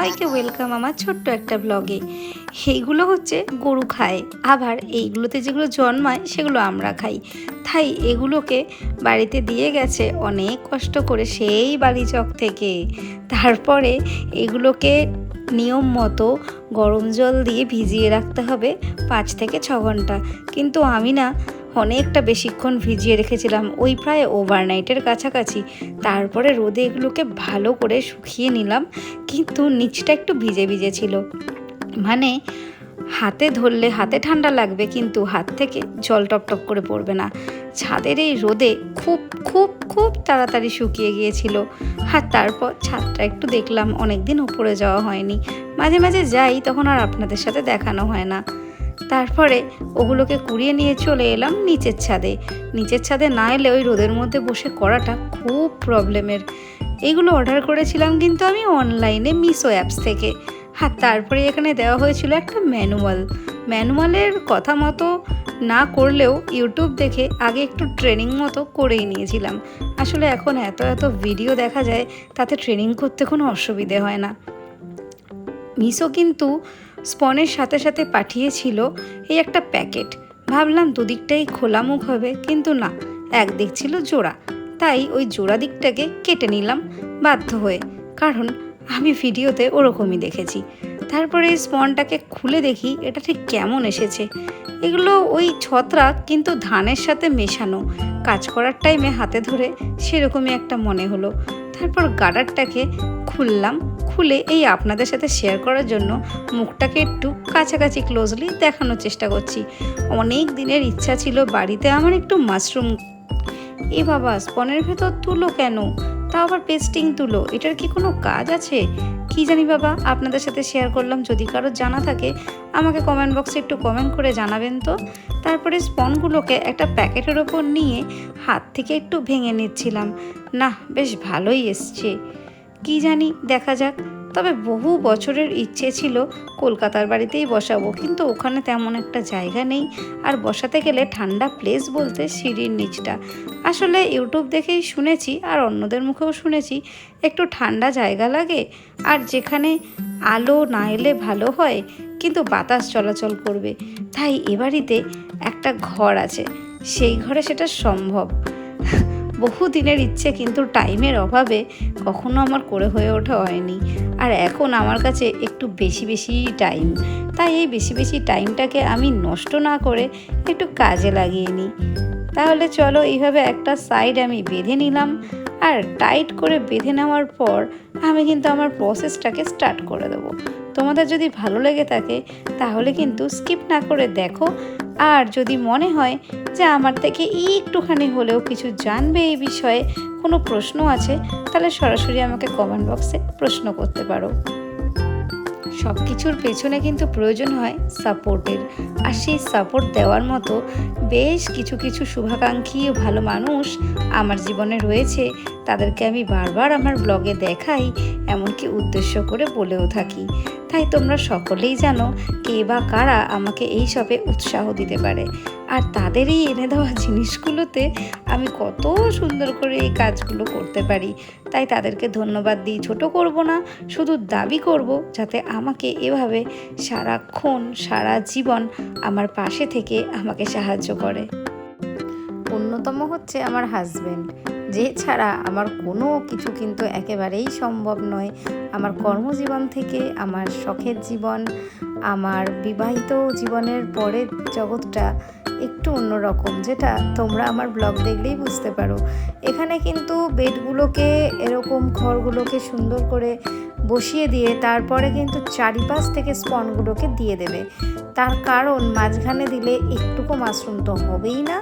সবাইকে ওয়েলকাম আমার ছোট্ট একটা ব্লগে এইগুলো হচ্ছে গরু খায়। আবার এইগুলোতে যেগুলো জন্মায়, সেগুলো আমরা খাই। তাই এগুলোকে বাড়িতে দিয়ে গেছে অনেক কষ্ট করে সেই বালিচক থেকে। তারপরে এগুলোকে নিয়ম মতো গরম জল দিয়ে ভিজিয়ে রাখতে হবে পাঁচ থেকে ছ ঘণ্টা। কিন্তু আমি না অনেকটা বেশিক্ষণ ভিজিয়ে রেখেছিলাম, ওই প্রায় ওভারনাইটের কাছাকাছি। তারপরে রোদে এগুলোকে ভালো করে শুকিয়ে নিলাম, কিন্তু নিচটা একটু ভিজে ভিজে ছিল। মানে হাতে ধরলে হাতে ঠান্ডা লাগবে, কিন্তু হাত থেকে জল টপটপ করে পড়বে না। ছাদের এই রোদে খুব খুব খুব তাড়াতাড়ি শুকিয়ে গিয়েছিল। আর তারপর ছাদটা একটু দেখলাম অনেক দিন উপরে যাওয়া হয়নি। মাঝে মাঝে যাই, তখন আর আপনাদের সাথে দেখানো হয় না। তারপরে ওগুলোকে কুড়িয়ে নিয়ে চলে এলাম নিচের ছাদে। নিচের ছাদে না এলে ওই রোদের মধ্যে বসে করাটা খুব প্রবলেমের। এগুলো অর্ডার করেছিলাম কিন্তু আমি অনলাইনে মিশো অ্যাপস থেকে। আর তারপরে এখানে দেওয়া হয়েছিল একটা ম্যানুয়াল। ম্যানুয়ালের কথা মতো না করলেও ইউটিউব দেখে আগে একটু ট্রেনিং মতো করেই নিয়েছিলাম। আসলে এখন এত এত ভিডিও দেখা যায়, তাতে ট্রেনিং করতে কোনো অসুবিধে হয় না। মিশো কিন্তু স্পনের সাথে সাথে পাঠিয়েছিল এই একটা প্যাকেট। ভাবলাম দুদিকটাই খোলা মুখ হবে, কিন্তু না একদিক ছিল জোড়া। তাই ওই জোড়া দিকটাকে কেটে নিলাম বাধ্য হয়ে। কারণ আমি ভিডিওতে ওরকমই দেখেছি। তারপরে এই স্পনটাকে খুলে দেখি এটা ঠিক কেমন এসেছে। এগুলো ওই ছত্রাক, কিন্তু ধানের সাথে মেশানো। কাজ করার টাইমে হাতে ধরে সেরকমই একটা মনে হলো। তারপর গাডারটাকে খুললাম, খুলে এই আপনাদের সাথে শেয়ার করার জন্য মুখটাকে একটু কাছাকাছি ক্লোজলি দেখানোর চেষ্টা করছি। অনেক দিনের ইচ্ছা ছিল বাড়িতে আমার একটু মাশরুম এ বাবা, স্পনের ভেতর তুলো কেন? তা আবার পেস্টিং তুলো। এটার কি কোনো কাজ আছে? কি জানি বাবা, আপনাদের সাথে শেয়ার করলাম। যদি কারও জানা থাকে, আমাকে কমেন্ট বক্সে একটু কমেন্ট করে জানাবেন তো। তারপরে স্পনগুলোকে একটা প্যাকেটের ওপর নিয়ে হাত থেকে একটু ভেঙে নিচ্ছিলাম। না বেশ ভালোই এসছে। কি জানি, দেখা যাক। তবে বহু বছরের ইচ্ছে ছিল কলকাতার বাড়িতেই বসাবো, কিন্তু ওখানে তেমন একটা জায়গা নেই। আর বসাতে গেলে ঠান্ডা প্লেস বলতে সিঁড়ির নিচটা। আসলে ইউটিউব দেখেই শুনেছি আর অন্যদের মুখেও শুনেছি, একটু ঠান্ডা জায়গা লাগে আর যেখানে আলো না এলে ভালো হয়, কিন্তু বাতাস চলাচল করবে। তাই এ বাড়িতে একটা ঘর আছে, সেই ঘরে সেটা সম্ভব। বহু দিনের ইচ্ছে কিন্তু টাইমের অভাবে কখনো আমার করে হয়ে ওঠা হয়নি। আর এখন আমার কাছে একটু বেশি বেশি টাইম। তাই এই বেশি বেশি টাইমটাকে আমি নষ্ট না করে একটু কাজে লাগিয়ে নিই। তাহলে চলো এইভাবে একটা সাইড আমি বেঁধে নিলাম। আর টাইট করে বেঁধে নেওয়ার পর আমি কিন্তু আমার প্রসেসটাকে স্টার্ট করে দেবো। তোমাদের যদি ভালো লেগে থাকে, তাহলে কিন্তু স্কিপ না করে দেখো। আর যদি মনে হয় যে আমার থেকে একটুখানি হলেও কিছু জানবে এই বিষয়ে কোনো প্রশ্ন আছে, তাহলে সরাসরি আমাকে কমেন্ট বক্সে প্রশ্ন করতে পারো। সব কিছুর পেছনে কিন্তু প্রয়োজন হয় সাপোর্টের আর সেই সাপোর্ট দেওয়ার মতো বেশ কিছু কিছু শুভাকাঙ্ক্ষী ও ভালো মানুষ আমার জীবনে রয়েছে। তাদেরকে আমি বারবার আমার ব্লগে দেখাই, এমনকি উদ্দেশ্য করে বলেও থাকি। তাই তোমরা সকলেই জানো, কে বা কারা আমাকে এই সবে উৎসাহ দিতে পারে। আর তাদের এই এনে দেওয়া জিনিসগুলোতে আমি কত সুন্দর করে এই কাজগুলো করতে পারি। তাই তাদেরকে ধন্যবাদ দিই। ছোট করব না, শুধু দাবি করব যাতে আমাকে এভাবে সারাক্ষণ, সারা জীবন আমার পাশে থেকে আমাকে সাহায্য করে। অন্যতম হচ্ছে আমার হাজব্যান্ড যে ছাড়া আমার কোনো কিছু কিন্তু একেবারেই সম্ভব নয়। আমার কর্মজীবন থেকে, আমার শখের জীবন, আমার বিবাহিত জীবনের পরের জগৎটা একটু অন্যরকম, যেটা তোমরা আমার ব্লগ দেখলেই বুঝতে পারো। এখানে কিন্তু বেডগুলোকে, এরকম ঘরগুলোকে সুন্দর করে বসিয়ে দিয়ে তারপরে কিন্তু চারিপাশ থেকে স্পনগুলোকে দিয়ে দেবে। তার কারণ মাঝখানে দিলে একটুকু মাশরুম তো হবেই না।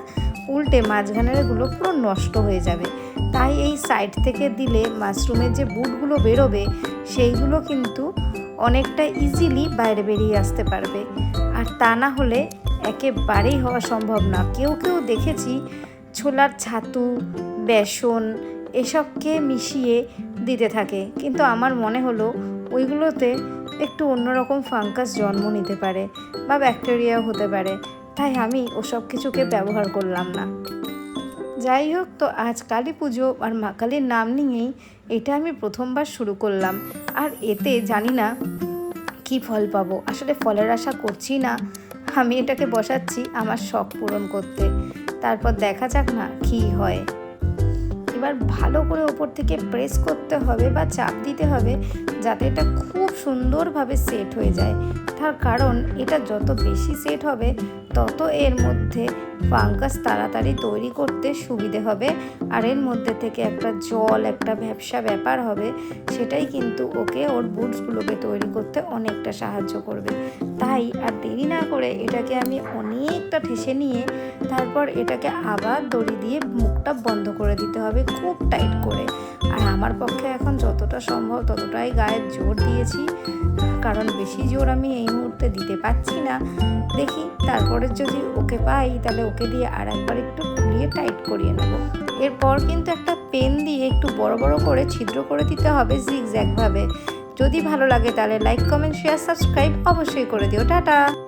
উল্টে মাঝখানেরগুলো পুরো নষ্ট হয়ে যাবে। তাই এই সাইড থেকে দিলে মাশরুমের যে বুটগুলো বেরোবে, সেইগুলো কিন্তু অনেকটা ইজিলি বাইরে বেরিয়ে আসতে পারবে। আর তা না হলে একেবারেই হওয়া সম্ভব না। কেউ কেউ দেখেছি ছোলার ছাতু, বেসন এসবকে মিশিয়ে দিতে থাকে। কিন্তু আমার মনে হলো ওইগুলোতে একটু অন্যরকম ফাঙ্গাস জন্ম নিতে পারে বা ব্যাকটেরিয়াও হতে পারে। তাই আমি ওসব কিছুকে ব্যবহার করলাম না। যাই হোক, তো আজ কালী পুজো আর মা কালীর নাম নিয়েই এটা আমি প্রথমবার শুরু করলাম। আর এতে জানি না কি ফল পাবো। আসলে ফলের আশা করছি না। আমি এটাকে বসাচ্ছি আমার শখ পূরণ করতে। তারপর দেখা যাক না কি হয়। এবার ভালো করে ওপর থেকে প্রেস করতে হবে বা চাপ দিতে হবে যাতে এটা খুব সুন্দরভাবে সেট হয়ে যায়। তার কারণ এটা যত বেশি সেট হবে, তত এর মধ্যে ফাঙ্গাস তাড়াতাড়ি তৈরি করতে সুবিধে হবে। আর এর মধ্যে থেকে একটা জল, একটা ব্যবসা ব্যাপার হবে, সেটাই কিন্তু ওকে ওর বুটসগুলোকে তৈরি করতে অনেকটা সাহায্য করবে। তাই আর দেরি না করে এটাকে আমি অনেকটা ঠেসে নিয়ে তারপর এটাকে আবার দড়ি দিয়ে মুখটা বন্ধ করে দিতে হবে। খুব টাইট করে। আর আমার পক্ষে এখন যতটা সম্ভব ততটাই গায়ের জোর দিয়েছি। কারণ বেশি জোর আমি এই মুহূর্তে দিতে পারছি না। দেখি তারপরে যদি ওকে পাই তাহলে ওকে দিয়ে আর একবার একটু খুলিয়ে টাইট করিয়ে নেব। এরপর কিন্তু একটা পেন দিয়ে একটু বড় বড় করে ছিদ্র করে দিতে হবে জিগজ্যাগভাবে। যদি ভালো লাগে তাহলে লাইক, কমেন্ট, শেয়ার, সাবস্ক্রাইব অবশ্যই করে দিও। টাটা!